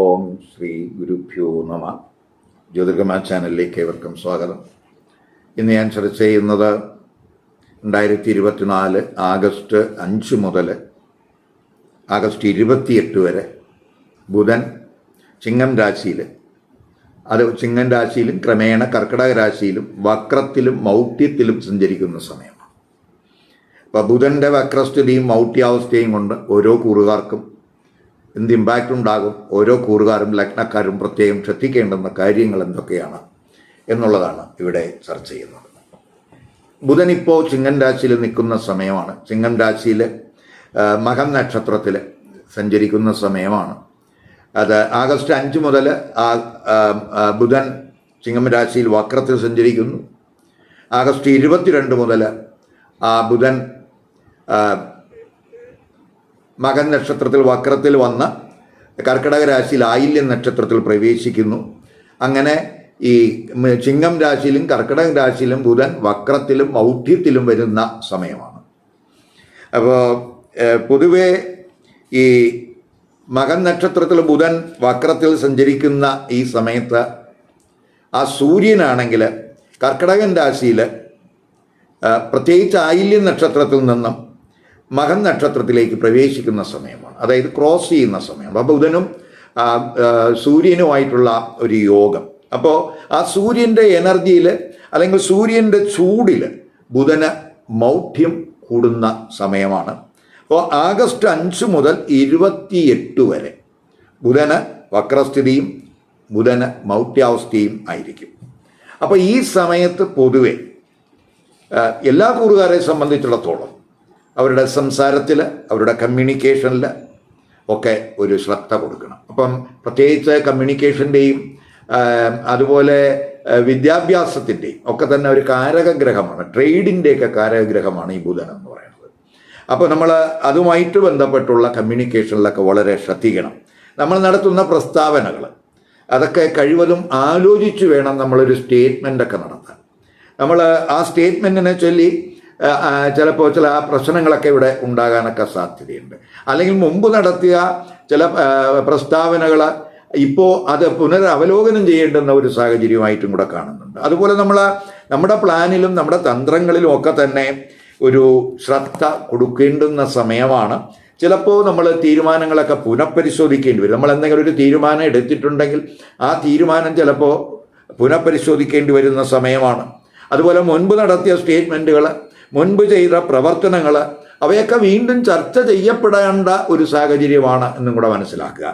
ഓം ശ്രീ ഗുരുഭ്യോ നമ. ജ്യോതിർഗമ ചാനലിലേക്ക് ഏവർക്കും സ്വാഗതം. ഇന്ന് ഞാൻ ചർച്ച ചെയ്യുന്നത് രണ്ടായിരത്തി ഇരുപത്തിനാല് ആഗസ്റ്റ് അഞ്ച് മുതൽ ആഗസ്റ്റ് ഇരുപത്തിയെട്ട് വരെ ബുധൻ ചിങ്ങം രാശിയിൽ അത് ചിങ്ങം രാശിയിലും ക്രമേണ കർക്കിടക രാശിയിലും വക്രത്തിലും മൗഢ്യത്തിലും സഞ്ചരിക്കുന്ന സമയമാണ്. അപ്പോൾ ബുധന്റെ വക്രസ്ഥിതിയും മൗഢ്യാവസ്ഥയും കൊണ്ട് ഓരോ കൂറുകാർക്കും എന്ത് ഇമ്പാക്റ്റ് ഉണ്ടാകും? ഓരോ കൂറുകാരും ലഗ്നക്കാരും പ്രത്യേകം ശ്രദ്ധിക്കേണ്ടുന്ന കാര്യങ്ങൾ എന്തൊക്കെയാണ് എന്നുള്ളതാണ് ഇവിടെ ചർച്ച ചെയ്യുന്നത്. ബുധൻ ഇപ്പോൾ ചിങ്ങൻ രാശിയിൽ നിൽക്കുന്ന സമയമാണ്. ചിങ്ങൻ രാശിയിൽ മകം നക്ഷത്രത്തിൽ സഞ്ചരിക്കുന്ന സമയമാണ്. അത് ആഗസ്റ്റ് അഞ്ച് മുതൽ ബുധൻ ചിങ്ങം രാശിയിൽ വക്രത്തിൽ സഞ്ചരിക്കുന്നു. ആഗസ്റ്റ് ഇരുപത്തിരണ്ട് മുതൽ ആ ബുധൻ മകൻ നക്ഷത്രത്തിൽ വക്രത്തിൽ വന്ന കർക്കിടക രാശിയിൽ ആയില്യം നക്ഷത്രത്തിൽ പ്രവേശിക്കുന്നു. അങ്ങനെ ഈ ചിങ്ങം രാശിയിലും കർക്കിടക രാശിയിലും ബുധൻ വക്രത്തിലും മൗഢ്യത്തിലും വരുന്ന സമയമാണ്. അപ്പോൾ പൊതുവെ ഈ മകൻ നക്ഷത്രത്തിൽ ബുധൻ വക്രത്തിൽ സഞ്ചരിക്കുന്ന ഈ സമയത്ത് ആ സൂര്യനാണെങ്കിൽ കർക്കിടകൻ രാശിയിൽ പ്രത്യേകിച്ച് ആയില്യം നക്ഷത്രത്തിൽ നിന്നും മകൻ നക്ഷത്രത്തിലേക്ക് പ്രവേശിക്കുന്ന സമയമാണ്. അതായത് ക്രോസ് ചെയ്യുന്ന സമയമാണ്. അപ്പോൾ ബുധനും സൂര്യനുമായിട്ടുള്ള ഒരു യോഗം. അപ്പോൾ ആ സൂര്യന്റെ എനർജിയിൽ അല്ലെങ്കിൽ സൂര്യന്റെ ചൂടിൽ ബുധന് മൗഢ്യം കൂടുന്ന സമയമാണ്. അപ്പോൾ ആഗസ്റ്റ് അഞ്ച് മുതൽ ഇരുപത്തിയെട്ട് വരെ ബുധന് വക്രസ്ഥിതിയും ബുധന് മൗഢ്യാവസ്ഥയും ആയിരിക്കും. അപ്പോൾ ഈ സമയത്ത് പൊതുവെ എല്ലാ കൂറുകാരെ സംബന്ധിച്ചിടത്തോളം അവരുടെ സംസാരത്തിൽ അവരുടെ കമ്മ്യൂണിക്കേഷനിൽ ഒക്കെ ഒരു ശ്രദ്ധ കൊടുക്കണം. അപ്പം പ്രത്യേകിച്ച് കമ്മ്യൂണിക്കേഷന്റെയും അതുപോലെ വിദ്യാഭ്യാസത്തിന്റെയും ഒക്കെ തന്നെ ഒരു കാരകഗ്രഹമാണ്. ട്രേഡിന്റെയൊക്കെ കാരകഗ്രഹമാണ് ഈ ബുധൻ എന്ന് പറയുന്നത്. അപ്പോൾ നമ്മൾ അതുമായിട്ട് ബന്ധപ്പെട്ടുള്ള കമ്മ്യൂണിക്കേഷനിലൊക്കെ വളരെ ശ്രദ്ധിക്കണം. നമ്മൾ നടത്തുന്ന പ്രസ്താവനകൾ അതൊക്കെ കഴിവതും ആലോചിച്ച് വേണം നമ്മളൊരു സ്റ്റേറ്റ്മെന്റൊക്കെ നടത്താൻ. നമ്മൾ ആ സ്റ്റേറ്റ്മെന്റിനെ ചൊല്ലി ചിലപ്പോൾ ചില പ്രശ്നങ്ങളൊക്കെ ഇവിടെ ഉണ്ടാകാനൊക്കെ സാധ്യതയുണ്ട്. അല്ലെങ്കിൽ മുമ്പ് നടത്തിയ ചില പ്രസ്താവനകൾ ഇപ്പോൾ അത് പുനരവലോകനം ചെയ്യേണ്ടുന്ന ഒരു സാഹചര്യമായിട്ടും കൂടെ കാണുന്നുണ്ട്. അതുപോലെ നമ്മൾ നമ്മുടെ പ്ലാനിലും നമ്മുടെ തന്ത്രങ്ങളിലും ഒക്കെ തന്നെ ഒരു ശ്രദ്ധ കൊടുക്കേണ്ടുന്ന സമയമാണ്. ചിലപ്പോൾ നമ്മൾ തീരുമാനങ്ങളൊക്കെ പുനഃപരിശോധിക്കേണ്ടി വരും. നമ്മൾ എന്തെങ്കിലും ഒരു തീരുമാനം എടുത്തിട്ടുണ്ടെങ്കിൽ ആ തീരുമാനം ചിലപ്പോൾ പുനഃപരിശോധിക്കേണ്ടി വരുന്ന സമയമാണ്. അതുപോലെ മുൻപ് നടത്തിയ സ്റ്റേറ്റ്മെന്റുകൾ മുൻപ് ചെയ്ത പ്രവർത്തനങ്ങൾ അവയൊക്കെ വീണ്ടും ചർച്ച ചെയ്യപ്പെടേണ്ട ഒരു സാഹചര്യമാണ് എന്നും കൂടെ മനസ്സിലാക്കുക.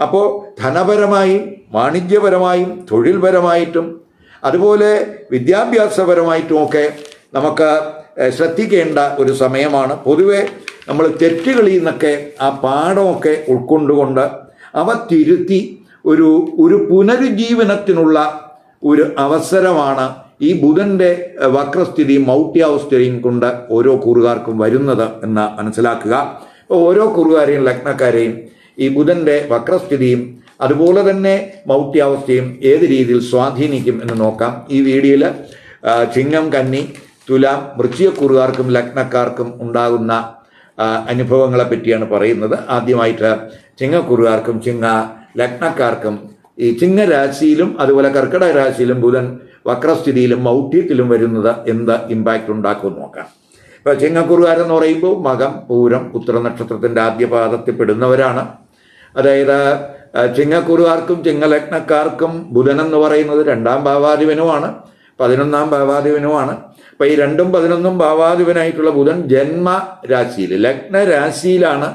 അപ്പോൾ ധനപരമായും വാണിജ്യപരമായും തൊഴിൽപരമായിട്ടും അതുപോലെ വിദ്യാഭ്യാസപരമായിട്ടും ഒക്കെ നമുക്ക് ശ്രദ്ധിക്കേണ്ട ഒരു സമയമാണ്. പൊതുവെ നമ്മൾ തെറ്റുകളിൽ നിന്നൊക്കെ ആ പാഠമൊക്കെ ഉൾക്കൊണ്ടുകൊണ്ട് അവ തിരുത്തി ഒരു ഒരു പുനരുജ്ജീവനത്തിനുള്ള ഒരു അവസരമാണ് ഈ ബുധന്റെ വക്രസ്ഥിതി വക്രസ്ഥിതിയും മൗട്ട്യാവസ്ഥയും കൊണ്ട് ഓരോ കൂറുകാർക്കും വരുന്നത് എന്ന് മനസ്സിലാക്കുക. ഓരോ കൂറുകാരെയും ലഗ്നക്കാരെയും ഈ ബുധന്റെ വക്രസ്ഥിതിയും അതുപോലെ തന്നെ മൗട്ട്യാവസ്ഥയും ഏത് രീതിയിൽ സ്വാധീനിക്കും എന്ന് നോക്കാം. ഈ വീഡിയോയിൽ ചിങ്ങം കന്നി തുലാം വൃശ്ചികക്കൂറുകാർക്കും ലഗ്നക്കാർക്കും ഉണ്ടാകുന്ന അനുഭവങ്ങളെ പറ്റിയാണ് പറയുന്നത്. ആദ്യമായിട്ട് ചിങ്ങക്കുറുകാർക്കും ചിങ്ങ ലഗ്നക്കാർക്കും ഈ ചിങ്ങരാശിയിലും അതുപോലെ കർക്കിടക രാശിയിലും ബുധൻ വക്രസ്ഥിതിയിലും മൗഢ്യത്തിലും വരുന്നത് എന്ത് ഇമ്പാക്റ്റ് ഉണ്ടാക്കുമെന്ന് നോക്കാം. ഇപ്പോൾ ചിങ്ങക്കുറുകാരെന്ന് പറയുമ്പോൾ മകം പൂരം ഉത്തര നക്ഷത്രത്തിന്റെ ആദ്യ പാദത്തിൽ പെടുന്നവരാണ് അതായത് ചിങ്ങക്കുറുകാർക്കും ചിങ്ങലഗ്നക്കാർക്കും ബുധൻ എന്ന് പറയുന്നത് രണ്ടാം ഭാവാധിപനുമാണ് പതിനൊന്നാം ഭാവാധിപനുമാണ്. അപ്പോൾ ഈ രണ്ടും പതിനൊന്നും ഭാവാധിപനായിട്ടുള്ള ബുധൻ ജന്മ രാശിയിൽ ലഗ്ന രാശിയിലാണ്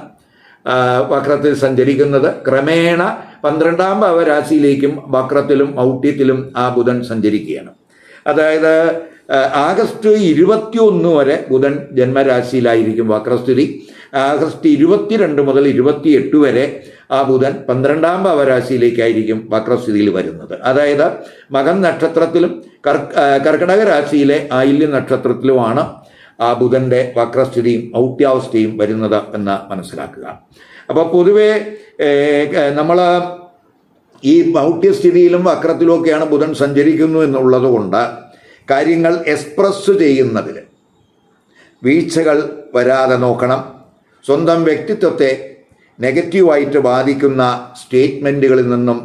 വക്രത്തിൽ സഞ്ചരിക്കുന്നത്. ക്രമേണ പന്ത്രണ്ടാം ഭാവരാശിയിലേക്കും വക്രത്തിലും ഔട്ട്യത്തിലും ആ ബുധൻ സഞ്ചരിക്കുകയാണ്. അതായത് ആഗസ്റ്റ് ഇരുപത്തിയൊന്ന് വരെ ബുധൻ ജന്മരാശിയിലായിരിക്കും വക്രസ്ഥിതി. ആഗസ്റ്റ് ഇരുപത്തിരണ്ട് മുതൽ ഇരുപത്തിയെട്ട് വരെ ആ ബുധൻ പന്ത്രണ്ടാം ഭാവരാശിയിലേക്കായിരിക്കും വക്രസ്ഥിതിയിൽ വരുന്നത്. അതായത് മകൻ നക്ഷത്രത്തിലും കർ കർക്കിടക രാശിയിലെ ആയില്യ നക്ഷത്രത്തിലുമാണ് ആ ബുധന്റെ വക്രസ്ഥിതിയും ഔട്ട്യാവസ്ഥയും വരുന്നത് എന്ന് മനസ്സിലാക്കുക. അപ്പോൾ പൊതുവെ നമ്മൾ ഈ ഔട്ട്യസ്ഥിതിയിലും വക്രത്തിലുമൊക്കെയാണ് ബുധൻ സഞ്ചരിക്കുന്നു എന്നുള്ളത് കൊണ്ട് കാര്യങ്ങൾ എക്സ്പ്രസ് ചെയ്യുന്നതിൽ വീഴ്ചകൾ വരാതെ നോക്കണം. സ്വന്തം വ്യക്തിത്വത്തെ നെഗറ്റീവായിട്ട് ബാധിക്കുന്ന സ്റ്റേറ്റ്മെന്റുകളിൽ നിന്നും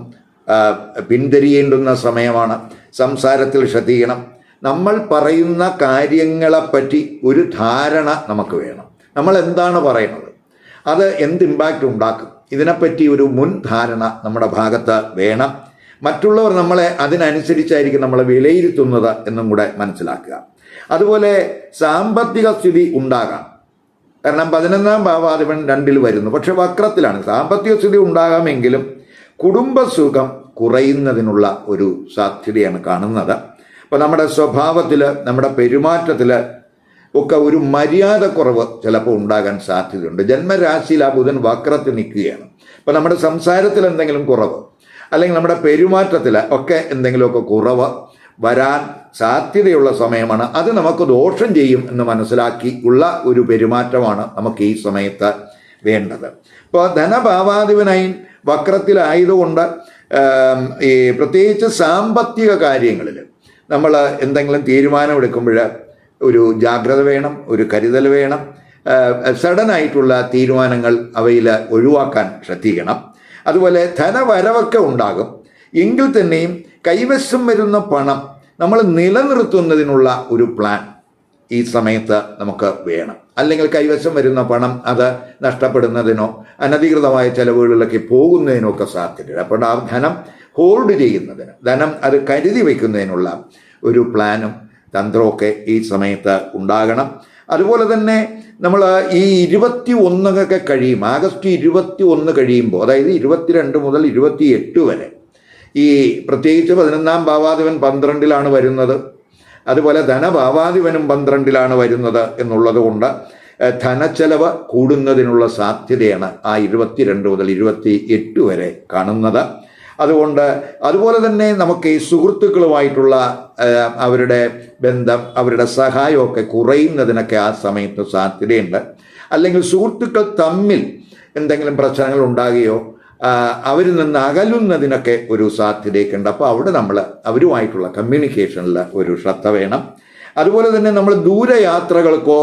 പിന്തിരിയേണ്ടുന്ന സമയമാണ്. സംസാരത്തിൽ ശ്രദ്ധിക്കണം. നമ്മൾ പറയുന്ന കാര്യങ്ങളെപ്പറ്റി ഒരു ധാരണ നമുക്ക് വേണം. നമ്മൾ എന്താണ് പറയുന്നത്? അത് എന്ത് ഇമ്പാക്റ്റ് ഉണ്ടാക്കും? ഇതിനെപ്പറ്റി ഒരു മുൻ ധാരണ നമ്മുടെ ഭാഗത്ത് വേണം. മറ്റുള്ളവർ നമ്മളെ അതിനനുസരിച്ചായിരിക്കും നമ്മളെ വിലയിരുത്തുന്നത് എന്നും കൂടെ മനസ്സിലാക്കുക. അതുപോലെ സാമ്പത്തിക സ്ഥിതി ഉണ്ടാകാം. കാരണം പതിനൊന്നാം ഭാവാധിപൻ രണ്ടിൽ വരുന്നു. പക്ഷെ വക്രത്തിലാണ്. സാമ്പത്തിക സ്ഥിതി ഉണ്ടാകാമെങ്കിലും കുടുംബസുഖം കുറയുന്നതിനുള്ള ഒരു സാധ്യതയാണ് കാണുന്നത്. അപ്പോൾ നമ്മുടെ സ്വഭാവത്തിൽ നമ്മുടെ പെരുമാറ്റത്തിൽ ഒക്കെ ഒരു മര്യാദ കുറവ് ചിലപ്പോൾ ഉണ്ടാകാൻ സാധ്യതയുണ്ട്. ജന്മരാശിയിൽ ആ ബുധൻ വക്രത്തിൽ നിൽക്കുകയാണ്. അപ്പോൾ നമ്മുടെ സംസാരത്തിൽ എന്തെങ്കിലും കുറവ് അല്ലെങ്കിൽ നമ്മുടെ പെരുമാറ്റത്തിൽ ഒക്കെ എന്തെങ്കിലുമൊക്കെ കുറവ് വരാൻ സാധ്യതയുള്ള സമയമാണ്. അത് നമുക്ക് ദോഷം ചെയ്യും എന്ന് മനസ്സിലാക്കി ഉള്ള ഒരു പെരുമാറ്റമാണ് നമുക്ക് ഈ സമയത്ത് വേണ്ടത്. ഇപ്പോൾ ധനഭാവാധിപനായി വക്രത്തിലായതുകൊണ്ട് ഈ പ്രത്യേകിച്ച് സാമ്പത്തിക കാര്യങ്ങളിൽ നമ്മൾ എന്തെങ്കിലും തീരുമാനം എടുക്കുമ്പോൾ ഒരു ജാഗ്രത വേണം ഒരു കരുതൽ വേണം. സഡനായിട്ടുള്ള തീരുമാനങ്ങൾ അവയിൽ ഒഴിവാക്കാൻ ശ്രദ്ധിക്കണം. അതുപോലെ ധനവരവൊക്കെ ഉണ്ടാകും. എങ്കിൽ തന്നെയും കൈവശം വരുന്ന പണം നമ്മൾ നിലനിർത്തുന്നതിനുള്ള ഒരു പ്ലാൻ ഈ സമയത്ത് നമുക്ക് വേണം. അല്ലെങ്കിൽ കൈവശം വരുന്ന പണം അത് നഷ്ടപ്പെടുന്നതിനോ അനധികൃതമായ ചെലവുകളിലൊക്കെ പോകുന്നതിനോ ഒക്കെ സാധ്യതയുണ്ട്. അപ്പോൾ ആ ധനം ഹോൾഡ് ചെയ്യുന്നതിന് ധനം അത് കരുതി വയ്ക്കുന്നതിനുള്ള ഒരു പ്ലാനും തന്ത്രമൊക്കെ ഈ സമയത്ത് ഉണ്ടാകണം. അതുപോലെ തന്നെ നമ്മൾ ഈ ഇരുപത്തി ഒന്നൊക്കെ കഴിയും ആഗസ്റ്റ് ഇരുപത്തി ഒന്ന് കഴിയുമ്പോൾ അതായത് ഇരുപത്തിരണ്ട് മുതൽ ഇരുപത്തി എട്ട് വരെ ഈ പ്രത്യേകിച്ച് പതിനൊന്നാം ഭാവാധിപൻ പന്ത്രണ്ടിലാണ് വരുന്നത്. അതുപോലെ ധനഭാവാധിപനും പന്ത്രണ്ടിലാണ് വരുന്നത് എന്നുള്ളത് കൊണ്ട് ധനച്ചെലവ് കൂടുന്നതിനുള്ള സാധ്യതയാണ് ആ ഇരുപത്തിരണ്ട് മുതൽ ഇരുപത്തി എട്ട് വരെ കാണുന്നത്. അതുകൊണ്ട് അതുപോലെ തന്നെ നമുക്ക് ഈ സുഹൃത്തുക്കളുമായിട്ടുള്ള അവരുടെ ബന്ധം അവരുടെ സഹായമൊക്കെ കുറയുന്നതിനൊക്കെ ആ സമയത്ത് സാധ്യതയുണ്ട്. അല്ലെങ്കിൽ സുഹൃത്തുക്കൾ തമ്മിൽ എന്തെങ്കിലും പ്രശ്നങ്ങൾ ഉണ്ടാകുകയോ അവരിൽ നിന്ന് അകലുന്നതിനൊക്കെ ഒരു സാധ്യതയൊക്കെ ഉണ്ട്. അപ്പോൾ അവിടെ നമ്മൾ അവരുമായിട്ടുള്ള കമ്മ്യൂണിക്കേഷനിൽ ഒരു ശ്രദ്ധ വേണം. അതുപോലെ തന്നെ നമ്മൾ ദൂരയാത്രകൾക്കോ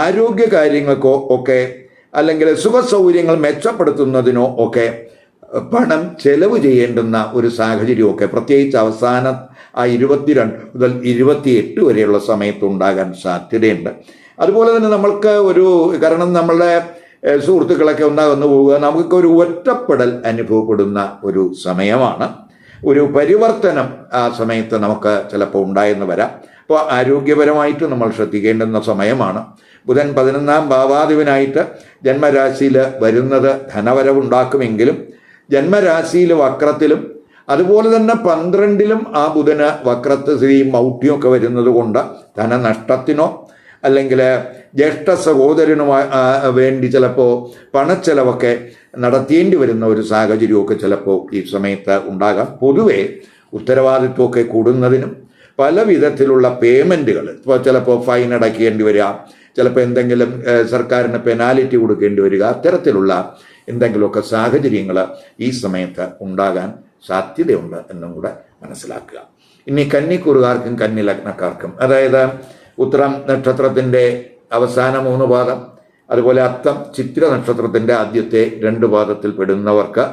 ആരോഗ്യ കാര്യങ്ങൾക്കോ ഒക്കെ അല്ലെങ്കിൽ സുഖ സൗകര്യങ്ങൾ മെച്ചപ്പെടുത്തുന്നതിനോ ഒക്കെ പണം ചെലവ് ചെയ്യേണ്ടുന്ന ഒരു സാഹചര്യമൊക്കെ പ്രത്യേകിച്ച് അവസാന ആ ഇരുപത്തിരണ്ട് മുതൽ ഇരുപത്തിയെട്ട് വരെയുള്ള സമയത്ത് ഉണ്ടാകാൻ സാധ്യതയുണ്ട്. അതുപോലെ തന്നെ നമ്മൾക്ക് ഒരു കാരണം നമ്മളുടെ സുഹൃത്തുക്കളൊക്കെ ഒന്നാകുന്നു പോവുക. നമുക്ക് ഒരു ഒറ്റപ്പെടൽ അനുഭവപ്പെടുന്ന ഒരു സമയമാണ്. ഒരു പരിവർത്തനം ആ സമയത്ത് നമുക്ക് ചിലപ്പോൾ ഉണ്ടായെന്ന് വരാം. അപ്പോൾ ആരോഗ്യപരമായിട്ട് നമ്മൾ ശ്രദ്ധിക്കേണ്ടുന്ന സമയമാണ്. ബുധൻ പതിനൊന്നാം ഭാവാധിപനായിട്ട് ജന്മരാശിയിൽ വരുന്നത് ധനവരവുണ്ടാക്കുമെങ്കിലും ജന്മരാശിയിൽ വക്രത്തിലും അതുപോലെ തന്നെ പന്ത്രണ്ടിലും ആ ബുധന് സ്ഥിതിയും മൗഢ്യവും ഒക്കെ വരുന്നത് കൊണ്ട് ധനനഷ്ടത്തിനോ അല്ലെങ്കിൽ ജ്യേഷ്ഠ സഹോദരനുമായി വേണ്ടി ചിലപ്പോൾ പണച്ചെലവൊക്കെ നടത്തേണ്ടി വരുന്ന ഒരു സാഹചര്യമൊക്കെ ചിലപ്പോൾ ഈ സമയത്ത് ഉണ്ടാകാം. പൊതുവെ ഉത്തരവാദിത്വമൊക്കെ കൂടുന്നതിനും പല വിധത്തിലുള്ള പേയ്മെന്റുകൾ ഇപ്പോൾ ചിലപ്പോൾ ഫൈൻ അടയ്ക്കേണ്ടി വരിക ചിലപ്പോൾ എന്തെങ്കിലും സർക്കാരിന് പെനാലിറ്റി കൊടുക്കേണ്ടി വരിക അത്തരത്തിലുള്ള എന്തെങ്കിലുമൊക്കെ സാഹചര്യങ്ങൾ ഈ സമയത്ത് ഉണ്ടാകാൻ സാധ്യതയുണ്ട് എന്നും കൂടെ മനസ്സിലാക്കുക. ഇനി കന്നിക്കുറുകാർക്കും കന്നി ലഗ്നക്കാർക്കും അതായത് ഉത്തരം നക്ഷത്രത്തിന്റെ അവസാന മൂന്ന് പാദം അതുപോലെ അത്തം ചിത്ര നക്ഷത്രത്തിന്റെ ആദ്യത്തെ രണ്ട് പാദത്തിൽ പെടുന്നവർക്ക്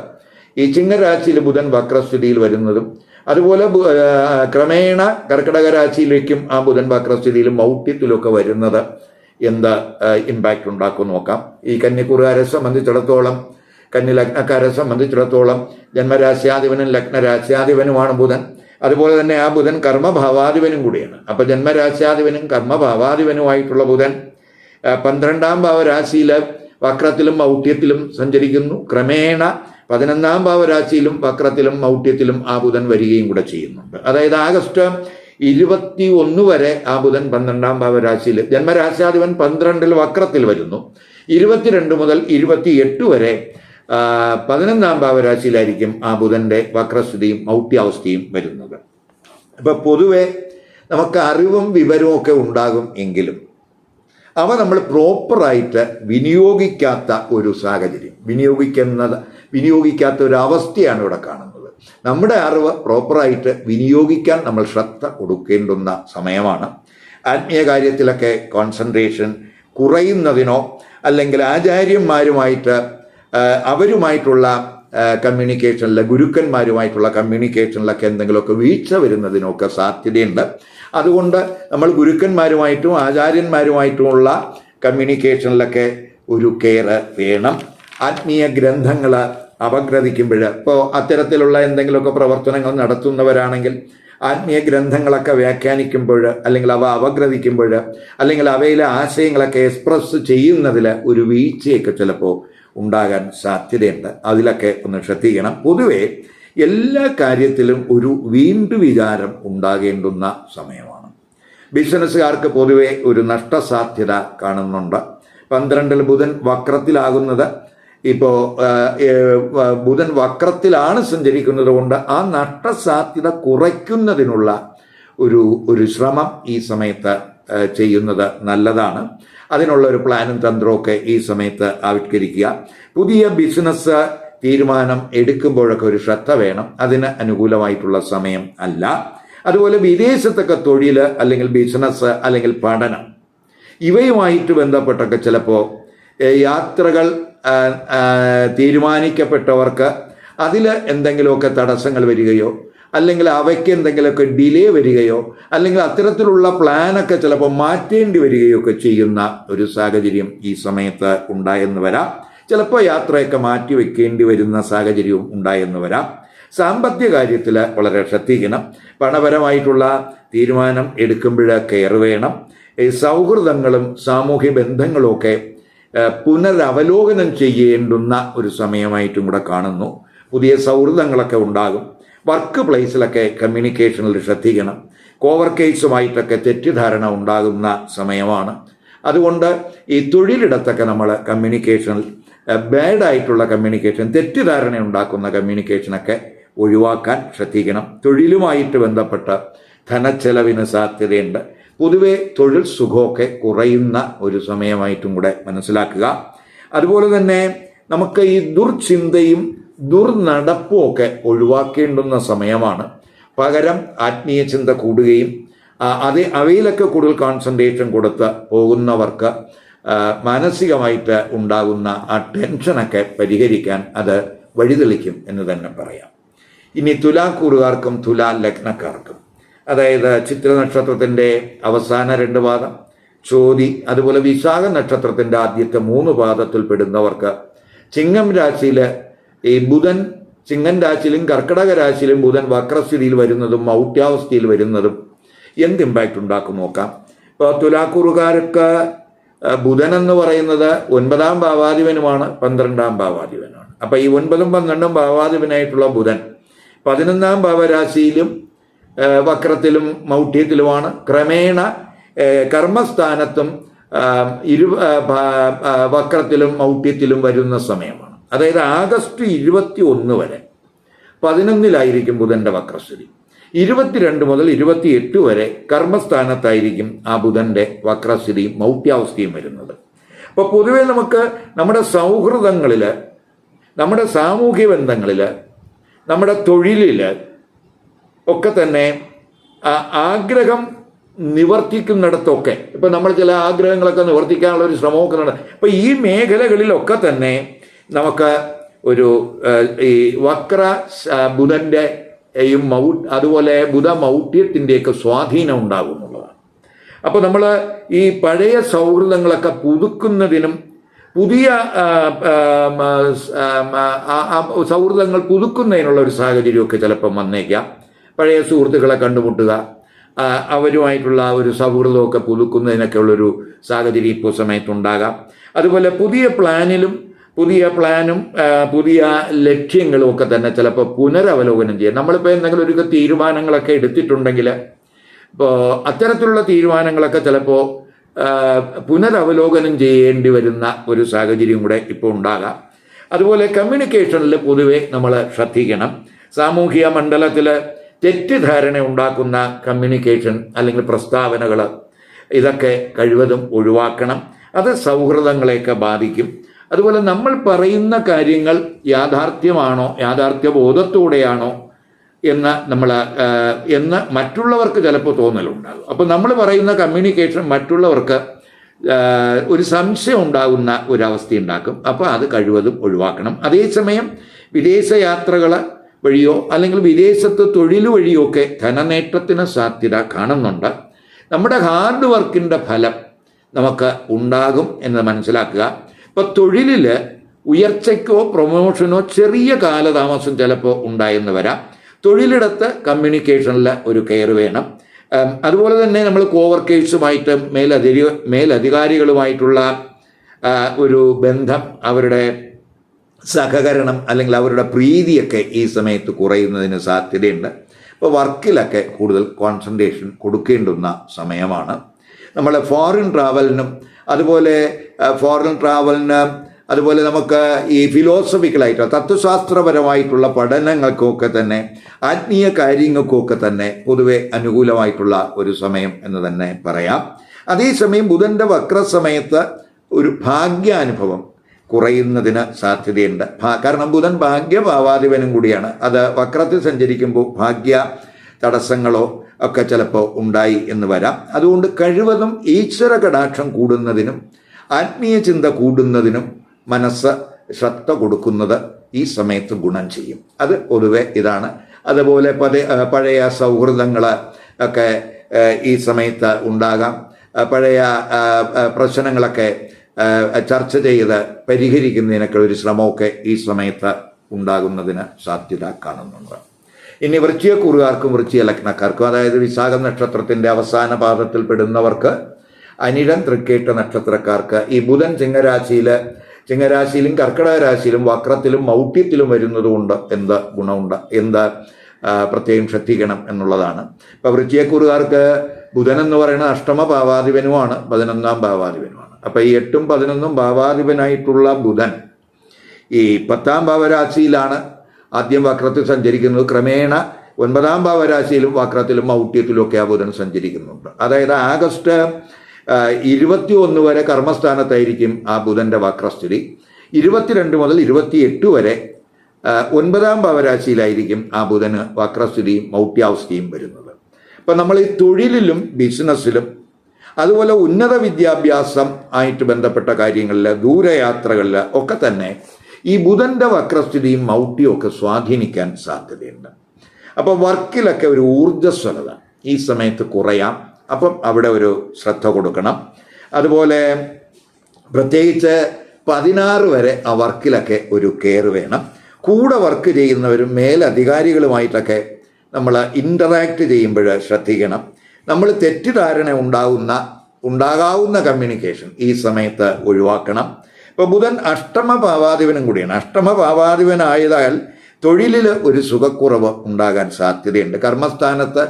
ഈ ചിങ്ങരാശിയിൽ ബുധൻ വക്രസ്ഥിതിയിൽ വരുന്നതും അതുപോലെ ക്രമേണ കർക്കിടക രാശിയിലേക്കും ആ ബുധൻ വക്രസ്ഥിതിയിലും മൗഢ്യത്തിലൊക്കെ വരുന്നത് എന്ത് ഇമ്പാക്റ്റ് ഉണ്ടാക്കും നോക്കാം. ഈ കന്യക്കുറുകാരെ സംബന്ധിച്ചിടത്തോളം കന്നി ലഗ്നക്കാരെ സംബന്ധിച്ചിടത്തോളം ജന്മരാശ്യാധിപനും ലഗ്നരാശ്യാധിപനുമാണ് ബുധൻ. അതുപോലെ തന്നെ ആ ബുധൻ കർമ്മഭാവാധിപനും കൂടിയാണ്. അപ്പൊ ജന്മരാശ്യാധിപനും കർമ്മഭാവാധിപനുമായിട്ടുള്ള ബുധൻ പന്ത്രണ്ടാം ഭാവരാശിയിൽ വക്രത്തിലും മൗഢ്യത്തിലും സഞ്ചരിക്കുന്നു. ക്രമേണ പതിനൊന്നാം ഭാവരാശിയിലും വക്രത്തിലും മൗഢ്യത്തിലും ആ ബുധൻ വരികയും കൂടെ ചെയ്യുന്നുണ്ട്. അതായത് ആഗസ്റ്റ് ഇരുപത്തി ഒന്ന് വരെ ആ ബുധൻ പന്ത്രണ്ടാം ഭാവരാശിയിൽ ജന്മരാശാധിപൻ പന്ത്രണ്ടിൽ വക്രത്തിൽ വരുന്നു. ഇരുപത്തിരണ്ട് മുതൽ ഇരുപത്തിയെട്ട് വരെ പതിനൊന്നാം ഭാവരാശിയിലായിരിക്കും ആ ബുധന്റെ വക്രസ്ഥിതിയും മൗഢ്യാവസ്ഥയും വരുന്നത്. അപ്പൊ പൊതുവെ നമുക്ക് അറിവും വിവരവും ഒക്കെ ഉണ്ടാകും എങ്കിലും അവ നമ്മൾ പ്രോപ്പറായിട്ട് വിനിയോഗിക്കാത്ത ഒരു സാഹചര്യം വിനിയോഗിക്കുന്നത് വിനിയോഗിക്കാത്ത ഒരു അവസ്ഥയാണ് ഇവിടെ കാണുന്നത്. നമ്മുടെ അറിവ് പ്രോപ്പറായിട്ട് വിനിയോഗിക്കാൻ നമ്മൾ ശ്രദ്ധ കൊടുക്കേണ്ടുന്ന സമയമാണ്. ആത്മീയ കാര്യത്തിലൊക്കെ കോൺസെൻട്രേഷൻ കുറയുന്നതിനോ അല്ലെങ്കിൽ ആചാര്യന്മാരുമായിട്ട് അവരുമായിട്ടുള്ള കമ്മ്യൂണിക്കേഷനിലെ ഗുരുക്കന്മാരുമായിട്ടുള്ള കമ്മ്യൂണിക്കേഷനിലൊക്കെ എന്തെങ്കിലുമൊക്കെ വീഴ്ച വരുന്നതിനൊക്കെ സാധ്യതയുണ്ട്. അതുകൊണ്ട് നമ്മൾ ഗുരുക്കന്മാരുമായിട്ടും ആചാര്യന്മാരുമായിട്ടുമുള്ള കമ്മ്യൂണിക്കേഷനിലൊക്കെ ഒരു കെയർ വേണം. ആത്മീയ ഗ്രന്ഥങ്ങൾ അപഗ്രഥിക്കുമ്പോൾ. ഇപ്പോൾ അത്തരത്തിലുള്ള എന്തെങ്കിലുമൊക്കെ പ്രവർത്തനങ്ങൾ നടത്തുന്നവരാണെങ്കിൽ ആത്മീയ ഗ്രന്ഥങ്ങളൊക്കെ വ്യാഖ്യാനിക്കുമ്പോൾ അല്ലെങ്കിൽ അവ അപഗ്രഥിക്കുമ്പോൾ അല്ലെങ്കിൽ അവയിലെ ആശയങ്ങളൊക്കെ എക്സ്പ്രസ് ചെയ്യുന്നതിൽ ഒരു വീഴ്ചയൊക്കെ ചിലപ്പോൾ ഉണ്ടാകാൻ സാധ്യതയുണ്ട്. അതിലൊക്കെ ഒന്ന് ശ്രദ്ധിക്കണം. പൊതുവേ എല്ലാ കാര്യത്തിലും ഒരു വീണ്ടു വിചാരം ഉണ്ടാകേണ്ടുന്ന സമയമാണ്. ബിസിനസ്സുകാർക്ക് പൊതുവെ ഒരു നഷ്ടസാധ്യത കാണുന്നുണ്ട്. പന്ത്രണ്ടിൽ ബുധൻ വക്രത്തിലാകുന്നത് ഇപ്പോൾ ബുധൻ വക്രത്തിലാണ് സഞ്ചരിക്കുന്നത് കൊണ്ട് ആ നഷ്ടസാധ്യത കുറയ്ക്കുന്നതിനുള്ള ഒരു ഒരു ശ്രമം ഈ സമയത്ത് ചെയ്യുന്നത് നല്ലതാണ്. അതിനുള്ള ഒരു പ്ലാനും തന്ത്രമൊക്കെ ഈ സമയത്ത് ആവിഷ്കരിക്കുക. പുതിയ ബിസിനസ് തീരുമാനം എടുക്കുമ്പോഴൊക്കെ ഒരു ശ്രദ്ധ വേണം. അതിന് അനുകൂലമായിട്ടുള്ള സമയം അല്ല. അതുപോലെ വിദേശത്തൊക്കെ തൊഴിൽ അല്ലെങ്കിൽ ബിസിനസ് അല്ലെങ്കിൽ പഠനം ഇവയുമായിട്ട് ബന്ധപ്പെട്ടൊക്കെ ചിലപ്പോൾ യാത്രകൾ തീരുമാനിക്കപ്പെട്ടവർക്ക് അതിൽ എന്തെങ്കിലുമൊക്കെ തടസ്സങ്ങൾ വരികയോ അല്ലെങ്കിൽ അവയ്ക്ക് എന്തെങ്കിലുമൊക്കെ ഡിലേ വരികയോ അല്ലെങ്കിൽ അത്തരത്തിലുള്ള പ്ലാനൊക്കെ ചിലപ്പോൾ മാറ്റേണ്ടി വരികയോ ഒക്കെ ചെയ്യുന്ന ഒരു സാഹചര്യം ഈ സമയത്ത് ഉണ്ടായെന്ന് വരാം. ചിലപ്പോൾ യാത്രയൊക്കെ മാറ്റി വെക്കേണ്ടി വരുന്ന സാഹചര്യവും ഉണ്ടായെന്ന് വരാം. സാമ്പത്തിക കാര്യത്തിൽ വളരെ ശ്രദ്ധിക്കണം. പണപരമായിട്ടുള്ള തീരുമാനം എടുക്കുമ്പോൾ കെയർ സൗഹൃദങ്ങളും സാമൂഹ്യ ബന്ധങ്ങളും ഒക്കെ പുനരവലോകനം ചെയ്യേണ്ടുന്ന ഒരു സമയമായിട്ടും കൂടെ കാണുന്നു. പുതിയ സൗഹൃദങ്ങളൊക്കെ ഉണ്ടാകും. വർക്ക് പ്ലേസിലൊക്കെ കമ്മ്യൂണിക്കേഷനിൽ ശ്രദ്ധിക്കണം. കോവർക്കേഴ്സുമായിട്ടൊക്കെ തെറ്റിദ്ധാരണ ഉണ്ടാകുന്ന സമയമാണ്. അതുകൊണ്ട് ഈ തൊഴിലിടത്തൊക്കെ നമ്മൾ കമ്മ്യൂണിക്കേഷനിൽ ബാഡായിട്ടുള്ള കമ്മ്യൂണിക്കേഷൻ തെറ്റിദ്ധാരണ ഉണ്ടാക്കുന്ന കമ്മ്യൂണിക്കേഷനൊക്കെ ഒഴിവാക്കാൻ ശ്രദ്ധിക്കണം. തൊഴിലുമായിട്ട് ബന്ധപ്പെട്ട ധനച്ചെലവിന് സാധ്യതയുണ്ട്. പൊതുവെ തൊഴിൽ സുഖമൊക്കെ കുറയുന്ന ഒരു സമയമായിട്ടും കൂടെ മനസ്സിലാക്കുക. അതുപോലെ തന്നെ നമുക്ക് ഈ ദുർചിന്തയും ദുർനടപ്പും ഒക്കെ ഒഴിവാക്കേണ്ടുന്ന സമയമാണ്. പകരം ആത്മീയ ചിന്ത കൂടുകയും അത് അവയിലൊക്കെ കൂടുതൽ കോൺസെൻട്രേഷൻ കൊടുത്ത് പോകുന്നവർക്ക് മാനസികമായിട്ട് ഉണ്ടാകുന്ന ആ ടെൻഷനൊക്കെ പരിഹരിക്കാൻ അത് വഴിതെളിക്കും എന്ന് തന്നെ പറയാം. ഇനി തുലാക്കൂറുകാർക്കും തുലാ ലഗ്നക്കാർക്കും അതായത് ചിത്ര നക്ഷത്രത്തിന്റെ അവസാന രണ്ട് പാദം ചോതി അതുപോലെ വിശാഖ നക്ഷത്രത്തിന്റെ ആദ്യത്തെ മൂന്ന് പാദത്തിൽ പെടുന്നവർക്ക് ചിങ്ങം രാശിയിൽ ഈ ബുധൻ ചിങ്ങൻ രാശിയിലും കർക്കിടക രാശിയിലും ബുധൻ വക്രസ്ഥിതിയിൽ വരുന്നതും മൗഢ്യാവസ്ഥയിൽ വരുന്നതും എന്ത് ഇമ്പാക്റ്റ് ഉണ്ടാക്കും നോക്കാം. ഇപ്പോൾ തുലാക്കുറുകാർക്ക് ബുധൻ എന്ന് പറയുന്നത് ഒൻപതാം ഭാവാധിപനുമാണ് പന്ത്രണ്ടാം ഭാവാധിപനുമാണ്. അപ്പം ഈ ഒൻപതും പന്ത്രണ്ടും ഭാവാധിപനായിട്ടുള്ള ബുധൻ പതിനൊന്നാം ഭാവരാശിയിലും വക്രത്തിലും മൗഢ്യത്തിലുമാണ്. ക്രമേണ കർമ്മസ്ഥാനത്തും ഇരു വക്രത്തിലും മൗഢ്യത്തിലും വരുന്ന സമയമാണ്. അതായത് ആഗസ്റ്റ് ഇരുപത്തി ഒന്ന് വരെ. പതിനൊന്നിലായിരിക്കും ബുധന്റെ വക്രസ്ഥിതി. ഇരുപത്തിരണ്ട് മുതൽ ഇരുപത്തിയെട്ട് വരെ കർമ്മസ്ഥാനത്തായിരിക്കും ആ ബുധന്റെ വക്രസ്ഥിതിയും മൗഢ്യാവസ്ഥയും വരുന്നത്. അപ്പോൾ പൊതുവെ നമുക്ക് നമ്മുടെ സൗഹൃദങ്ങളിൽ നമ്മുടെ സാമൂഹ്യ ബന്ധങ്ങളിൽ നമ്മുടെ തൊഴിലിൽ ഒക്കെ തന്നെ ആഗ്രഹം നിവർത്തിക്കുന്നിടത്തൊക്കെ ഇപ്പം നമ്മൾ ചില ആഗ്രഹങ്ങളൊക്കെ നിവർത്തിക്കാനുള്ള ഒരു ശ്രമമൊക്കെ നട അപ്പം ഈ മേഖലകളിലൊക്കെ തന്നെ നമുക്ക് ഒരു ഈ വക്ര ബുധന്റെ യും മൗ അതുപോലെ ബുധ മൗഢ്യത്തിന്റെയൊക്കെ സ്വാധീനം ഉണ്ടാകുന്നുള്ളതാണ് അപ്പോൾ നമ്മൾ ഈ പഴയ സൗഹൃദങ്ങളൊക്കെ പുതുക്കുന്നതിനും പുതിയ സൗഹൃദങ്ങൾ പുതുക്കുന്നതിനുള്ള ഒരു സാഹചര്യമൊക്കെ ചിലപ്പം വന്നേക്കാം പഴയ സുഹൃത്തുക്കളെ കണ്ടുമുട്ടുക അവരുമായിട്ടുള്ള ഒരു സൗഹൃദമൊക്കെ പുതുക്കുന്നതിനൊക്കെ ഉള്ളൊരു സാഹചര്യം ഇപ്പോൾ സമയത്തുണ്ടാകാം. അതുപോലെ പുതിയ പ്ലാനിലും പുതിയ പ്ലാനും പുതിയ ലക്ഷ്യങ്ങളും ഒക്കെ തന്നെ ചിലപ്പോൾ പുനരവലോകനം ചെയ്യാം. നമ്മളിപ്പോൾ എന്തെങ്കിലും ഒരു തീരുമാനങ്ങളൊക്കെ എടുത്തിട്ടുണ്ടെങ്കിൽ ഇപ്പോൾ അത്തരത്തിലുള്ള തീരുമാനങ്ങളൊക്കെ ചിലപ്പോൾ പുനരവലോകനം ചെയ്യേണ്ടി വരുന്ന ഒരു സാഹചര്യം കൂടെ ഇപ്പോൾ ഉണ്ടാകാം. അതുപോലെ കമ്മ്യൂണിക്കേഷനിൽ പൊതുവെ നമ്മൾ ശ്രദ്ധിക്കണം. സാമൂഹിക മണ്ഡലത്തിൽ തെറ്റിദ്ധാരണ ഉണ്ടാക്കുന്ന കമ്മ്യൂണിക്കേഷൻ അല്ലെങ്കിൽ പ്രസ്താവനകൾ ഇതൊക്കെ കഴിവതും ഒഴിവാക്കണം. അത് സൗഹൃദങ്ങളെയൊക്കെ ബാധിക്കും. അതുപോലെ നമ്മൾ പറയുന്ന കാര്യങ്ങൾ യാഥാർത്ഥ്യമാണോ യാഥാർത്ഥ്യ ബോധത്തോടെയാണോ എന്ന് നമ്മൾ എന്ന് മറ്റുള്ളവർക്ക് ചിലപ്പോൾ തോന്നലുണ്ടാകും. അപ്പോൾ നമ്മൾ പറയുന്ന കമ്മ്യൂണിക്കേഷൻ മറ്റുള്ളവർക്ക് ഒരു സംശയം ഉണ്ടാകുന്ന ഒരവസ്ഥ ഉണ്ടാക്കും. അപ്പോൾ അത് കഴിവതും ഒഴിവാക്കണം. അതേസമയം വിദേശ യാത്രകൾ വഴിയോ അല്ലെങ്കിൽ വിദേശത്ത് തൊഴിൽ വഴിയോ ഒക്കെ ധനനേട്ടത്തിന് സാധ്യത കാണുന്നുണ്ട്. നമ്മുടെ ഹാർഡ് വർക്കിന്റെ ഫലം നമുക്ക് ഉണ്ടാകും എന്ന് മനസ്സിലാക്കുക. ഇപ്പോൾ തൊഴിലിൽ ഉയർച്ചയ്ക്കോ പ്രൊമോഷനോ ചെറിയ കാലതാമസം ചിലപ്പോൾ ഉണ്ടായെന്ന് വരാം. തൊഴിലിടത്ത് കമ്മ്യൂണിക്കേഷനിൽ ഒരു കെയർ വേണം. അതുപോലെ തന്നെ നമ്മൾ കോവർക്കേഴ്സുമായിട്ട് മേലധിക മേലധികാരികളുമായിട്ടുള്ള ഒരു ബന്ധം അവരുടെ സഹകരണം അല്ലെങ്കിൽ അവരുടെ പ്രീതിയൊക്കെ ഈ സമയത്ത് കുറയുന്നതിന് സാധ്യതയുണ്ട്. അപ്പോൾ വർക്കിലൊക്കെ കൂടുതൽ കോൺസെൻട്രേഷൻ കൊടുക്കേണ്ടുന്ന സമയമാണ്. നമ്മൾ ഫോറിൻ ട്രാവലിനും അതുപോലെ ഫോറിൻ ട്രാവലിന് അതുപോലെ നമുക്ക് ഈ ഫിലോസഫിക്കലായിട്ടുള്ള തത്വശാസ്ത്രപരമായിട്ടുള്ള പഠനങ്ങൾക്കൊക്കെ തന്നെ ആത്മീയ കാര്യങ്ങൾക്കൊക്കെ തന്നെ പൊതുവെ അനുകൂലമായിട്ടുള്ള ഒരു സമയം എന്ന് തന്നെ പറയാം. അതേസമയം ബുധന്റെ വക്രസമയത്ത് ഒരു ഭാഗ്യാനുഭവം കുറയുന്നതിന് സാധ്യതയുണ്ട്. കാരണം ബുധൻ ഭാഗ്യഭാവാധിപനും കൂടിയാണ്. അത് വക്രത്തിൽ സഞ്ചരിക്കുമ്പോൾ ഭാഗ്യ തടസ്സങ്ങളോ ഒക്കെ ചിലപ്പോൾ ഉണ്ടായി എന്ന് വരാം. അതുകൊണ്ട് കഴിവതും ഈശ്വര കടാക്ഷം കൂടുന്നതിനും ആത്മീയ ചിന്ത കൂടുന്നതിനും മനസ്സ് ശ്രദ്ധ കൊടുക്കുന്നത് ഈ സമയത്ത് ഗുണം ചെയ്യും. അത് പൊതുവെ ഇതാണ്. അതുപോലെ പല പഴയ സൗഹൃദങ്ങൾ ഒക്കെ ഈ സമയത്ത് ഉണ്ടാകാം. പഴയ പ്രശ്നങ്ങളൊക്കെ ചർച്ച ചെയ്ത് പരിഹരിക്കുന്നതിനൊക്കെ ഒരു ശ്രമമൊക്കെ ഈ സമയത്ത് ഉണ്ടാകുന്നതിന് സാധ്യത കാണുന്നുണ്ട്. ഇനി വൃശ്ചികക്കുറുകാർക്കും വൃശ്ചിക ലഗ്നക്കാർക്കും അതായത് വിശാഖ നക്ഷത്രത്തിന്റെ അവസാന പാദത്തിൽ പെടുന്നവർക്ക് അനിഴം തൃക്കേട്ട നക്ഷത്രക്കാർക്ക് ഈ ബുധൻ ചിങ്ങരാശിയിൽ ചിങ്ങരാശിയിലും കർക്കിടക രാശിയിലും വക്രത്തിലും മൗഢ്യത്തിലും വരുന്നതുകൊണ്ട് എന്ത് ഗുണമുണ്ട്? എന്ത് പ്രത്യേകം ശ്രദ്ധിക്കണം എന്നുള്ളതാണ്. ഇപ്പൊ വൃശ്ചികക്കുറുകാർക്ക് ബുധൻ എന്ന് പറയുന്നത് അഷ്ടമ ഭാവാധിപനുമാണ് പതിനൊന്നാം ഭാവാധിപനുമാണ് അപ്പൊ ഈ എട്ടും പതിനൊന്നും ഭാവാധിപനായിട്ടുള്ള ബുധൻ ഈ പത്താം ഭാവരാശിയിലാണ് ആദ്യം വക്രത്തിൽ സഞ്ചരിക്കുന്നത്. ക്രമേണ ഒൻപതാം ഭാവരാശിയിലും വക്രത്തിലും ഔട്ട്യത്തിലും ഒക്കെ ആ ബുധൻ സഞ്ചരിക്കുന്നുണ്ട്. അതായത് ആഗസ്റ്റ് ഇരുപത്തി ഒന്ന് വരെ കർമ്മസ്ഥാനത്തായിരിക്കും ആ ബുധന്റെ വക്രസ്ഥിതി. ഇരുപത്തിരണ്ട് മുതൽ ഇരുപത്തിയെട്ട് വരെ ഒൻപതാം ഭാവരാശിയിലായിരിക്കും ആ ബുധന് വക്രസ്ഥിതിയും മൗട്ട്യാവസ്ഥയും വരുന്നത്. അപ്പം നമ്മൾ ഈ തൊഴിലിലും ബിസിനസ്സിലും അതുപോലെ ഉന്നത വിദ്യാഭ്യാസം ആയിട്ട് ബന്ധപ്പെട്ട കാര്യങ്ങളിൽ ദൂരയാത്രകളിൽ ഒക്കെ തന്നെ ഈ ബുധന്റെ വക്രസ്ഥിതിയും മൗട്ടിയും ഒക്കെ സ്വാധീനിക്കാൻ സാധ്യതയുണ്ട്. അപ്പോൾ വർക്കിലൊക്കെ ഒരു ഊർജസ്വലത ഈ സമയത്ത് കുറയാം. അപ്പം അവിടെ ഒരു ശ്രദ്ധ കൊടുക്കണം. അതുപോലെ പ്രത്യേകിച്ച് പതിനാറ് വരെ ആ വർക്കിലൊക്കെ ഒരു കെയർ വേണം. കൂടെ വർക്ക് ചെയ്യുന്നവരും മേലധികാരികളുമായിട്ടൊക്കെ നമ്മൾ ഇന്ററാക്ട് ചെയ്യുമ്പോൾ ശ്രദ്ധിക്കണം. നമ്മൾ തെറ്റിദ്ധാരണ ഉണ്ടാകുന്ന ഉണ്ടാകാവുന്ന കമ്മ്യൂണിക്കേഷൻ ഈ സമയത്ത് ഒഴിവാക്കണം. ഇപ്പോൾ ബുധൻ അഷ്ടമ പാവാധിപനും കൂടിയാണ്. അഷ്ടമ പാവാധിപനായതാൽ തൊഴിലിൽ ഒരു സുഖക്കുറവ് ഉണ്ടാകാൻ സാധ്യതയുണ്ട്. കർമ്മസ്ഥാനത്ത്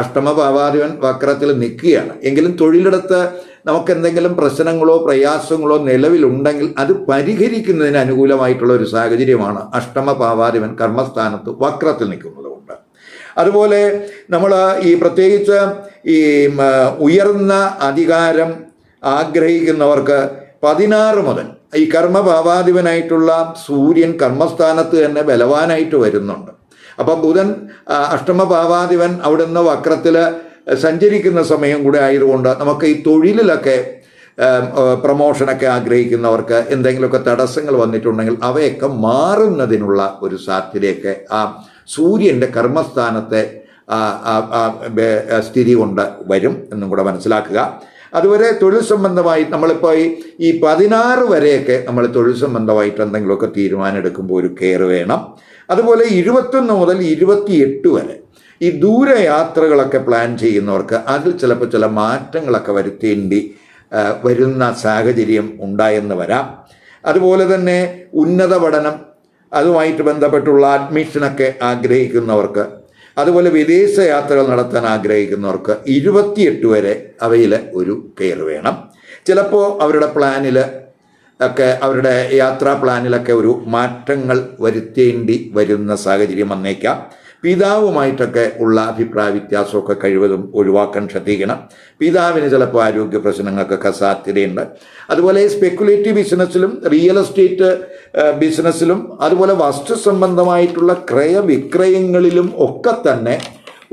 അഷ്ടമ പാവാധിപൻ വക്രത്തിൽ നിൽക്കുകയാണ്. എങ്കിലും തൊഴിലിടത്ത് നമുക്ക് എന്തെങ്കിലും പ്രശ്നങ്ങളോ പ്രയാസങ്ങളോ നിലവിലുണ്ടെങ്കിൽ അത് പരിഹരിക്കുന്നതിന് അനുകൂലമായിട്ടുള്ള ഒരു സാഹചര്യമാണ് അഷ്ടമ പാവാധിപൻ കർമ്മസ്ഥാനത്ത് വക്രത്തിൽ നിൽക്കുന്നത്. അതുപോലെ നമ്മൾ ഈ പ്രത്യേകിച്ച് ഈ ഉയർന്ന അധികാരം ആഗ്രഹിക്കുന്നവർക്ക് പതിനാറ് മുതൽ ഈ കർമ്മഭാവാധിപനായിട്ടുള്ള സൂര്യൻ കർമ്മസ്ഥാനത്ത് തന്നെ ബലവാനായിട്ട് വരുന്നുണ്ട്. അപ്പം ബുധൻ അഷ്ടമഭാവാധിപൻ അവിടുന്ന് വക്രത്തിൽ സഞ്ചരിക്കുന്ന സമയം കൂടെ ആയതുകൊണ്ട് നമുക്ക് ഈ തൊഴിലിലൊക്കെ പ്രമോഷനൊക്കെ ആഗ്രഹിക്കുന്നവർക്ക് എന്തെങ്കിലുമൊക്കെ തടസ്സങ്ങൾ വന്നിട്ടുണ്ടെങ്കിൽ അവയൊക്കെ മാറുന്നതിനുള്ള ഒരു സാധ്യതയൊക്കെ ആ സൂര്യന്റെ കർമ്മസ്ഥാനത്തെ സ്ഥിതി കൊണ്ട് വരും എന്നും കൂടെ മനസ്സിലാക്കുക. അതുവരെ തൊഴിൽ സംബന്ധമായി നമ്മളിപ്പോൾ ഈ പതിനാറ് വരെയൊക്കെ നമ്മൾ തൊഴിൽ സംബന്ധമായിട്ട് എന്തെങ്കിലുമൊക്കെ തീരുമാനം എടുക്കുമ്പോൾ ഒരു കെയർ വേണം. അതുപോലെ ഇരുപത്തൊന്ന് മുതൽ ഇരുപത്തിയെട്ട് വരെ ഈ ദൂരയാത്രകളൊക്കെ പ്ലാൻ ചെയ്യുന്നവർക്ക് അതിൽ ചിലപ്പോൾ ചില മാറ്റങ്ങളൊക്കെ വരുത്തേണ്ടി വരുന്ന സാഹചര്യം ഉണ്ടായെന്ന് വരാം. അതുപോലെ തന്നെ ഉന്നത പഠനം അതുമായിട്ട് ബന്ധപ്പെട്ടുള്ള അഡ്മിഷനൊക്കെ ആഗ്രഹിക്കുന്നവർക്ക് അതുപോലെ വിദേശ യാത്രകൾ നടത്താൻ ആഗ്രഹിക്കുന്നവർക്ക് ഇരുപത്തിയെട്ട് വരെ അവയിൽ ഒരു കെയർ വേണം. ചിലപ്പോൾ അവരുടെ പ്ലാനിൽ ഒക്കെ അവരുടെ യാത്രാ പ്ലാനിലൊക്കെ ഒരു മാറ്റങ്ങൾ വരുത്തേണ്ടി വരുന്ന സാഹചര്യം വന്നേക്കാം. പിതാവുമായിട്ടൊക്കെ ഉള്ള അഭിപ്രായ വ്യത്യാസമൊക്കെ കഴിവതും ഒഴിവാക്കാൻ ശ്രദ്ധിക്കണം. പിതാവിന് ചിലപ്പോൾ ആരോഗ്യ പ്രശ്നങ്ങൾക്കൊക്കെ സാധ്യതയുണ്ട്. അതുപോലെ സ്പെക്കുലേറ്റീവ് ബിസിനസ്സിലും റിയൽ എസ്റ്റേറ്റ് ബിസിനസ്സിലും അതുപോലെ വസ്തു സംബന്ധമായിട്ടുള്ള ക്രയവിക്രയങ്ങളിലും ഒക്കെ തന്നെ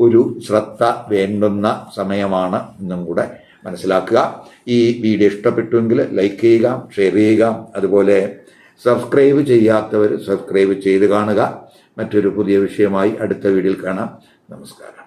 ഒരു ശ്രദ്ധ വേണ്ടുന്ന സമയമാണ് എന്നും കൂടെ മനസ്സിലാക്കുക. ഈ വീഡിയോ ഇഷ്ടപ്പെട്ടുവെങ്കിൽ ലൈക്ക് ചെയ്യുക ഷെയർ ചെയ്യുക അതുപോലെ സബ്സ്ക്രൈബ് ചെയ്യാത്തവർ സബ്സ്ക്രൈബ് ചെയ്ത് കാണുക. മറ്റൊരു പുതിയ വിഷയമായി അടുത്ത വീഡിയോയിൽ കാണാം. നമസ്കാരം.